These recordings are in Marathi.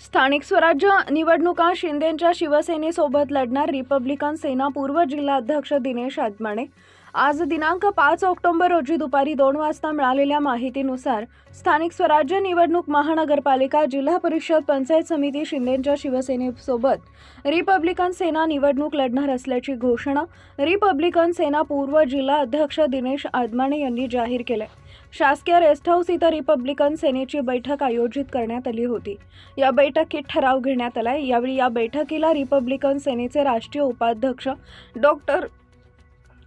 स्थानिक स्वराज्य निवडणुका शिंदेंच्या शिवसेनेसोबत लढणार रिपब्लिकन सेना पूर्व जिल्हाध्यक्ष दिनेश आदमाणे आज दिनांक पाच ऑक्टोबर रोजी दुपारी दोन वाजता मिळालेल्या माहितीनुसार स्थानिक स्वराज्य निवडणूक महानगरपालिका जिल्हा परिषद पंचायत समिती शिंदेंच्या शिवसेनेसोबत रिपब्लिकन सेना निवडणूक लढणार असल्याची घोषणा रिपब्लिकन सेना पूर्व जिल्हा अध्यक्ष दिनेश आदमाणे यांनी जाहीर केले. शासकीय रेस्ट हाऊस इथं रिपब्लिकन सेनेची बैठक आयोजित करण्यात आली होती. या बैठकीत ठराव घेण्यात आलाय. यावेळी या बैठकीला रिपब्लिकन सेनेचे राष्ट्रीय उपाध्यक्ष डॉक्टर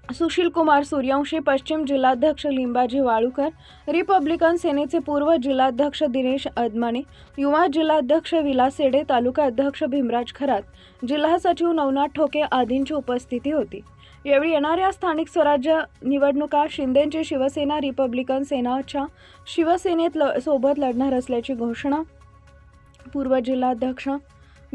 सुशील कुमार सूर्यवंशी पश्चिम जिल्हाध्यक्ष लिंबाजी वाळूकर रिपब्लिकन सेनेचे पूर्व जिल्हाध्यक्ष दिनेश अदमाने युवा जिल्हाध्यक्ष विलास सेडे तालुका अध्यक्ष भीमराज खरात जिल्हा सचिव नवनाथ ठोके आदींची उपस्थिती होती. यावेळी येणाऱ्या स्थानिक स्वराज्य निवडणुका शिंदेची शिवसेना रिपब्लिकन सेनाच्या शिवसेनेत ल सोबत लढणार असल्याची घोषणा पूर्व जिल्हाध्यक्ष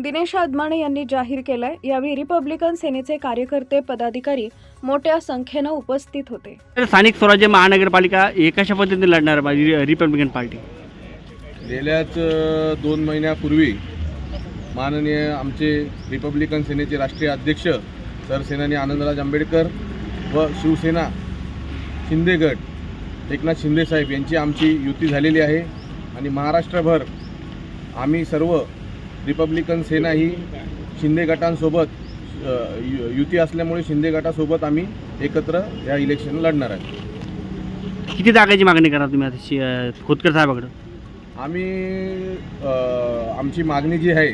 दिनेश आदमाणे यांनी जाहीर केलंय. यावेळी रिपब्लिकन सेनेचे कार्यकर्ते पदाधिकारी मोठ्या संख्येनं उपस्थित होते. तर स्थानिक स्वराज्य महानगरपालिका एकाशा पद्धतीने लढणार आहे रि- रिपब्लिकन पार्टी. गेल्याच अ, दोन महिन्यापूर्वी माननीय आमचे रिपब्लिकन सेनेचे राष्ट्रीय अध्यक्ष सरसेनानी आनंदराज आंबेडकर व शिवसेना शिंदे गट एकनाथ शिंदे साहेब यांची आमची युती झालेली आहे. आणि महाराष्ट्रभर आम्ही सर्व रिपब्लिकन सेना ही शिंदे गटांसोबत युती असल्यामुळे शिंदे गटासोबत आम्ही एकत्र या इलेक्शन लढणार आहे. किती जागाची मागणी करा तुम्ही आता शि- अं, खोतकर साहेबाकडं? आम्ही अ, आमची मागणी जी आहे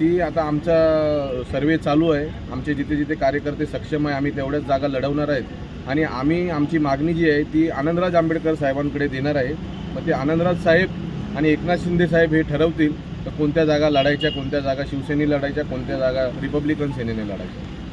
ती आता आमचा सर्वे चालू आहे. आमचे जिथे जिथे कार्यकर्ते सक्षम आहे आम्ही तेवढ्याच जागा लढवणार आहेत. आणि आम्ही आमची मागणी जी आहे ती आनंदराज आंबेडकर साहेबांकडे देणार आहे. मग ते आनंदराज साहेब आणि एकनाथ शिंदे साहेब हे ठरवतील तर कोणत्या जागा लढायच्या कोणत्या जागा शिवसेने लढायच्या कोणत्या जागा रिपब्लिकन सेनेने लढायच्या?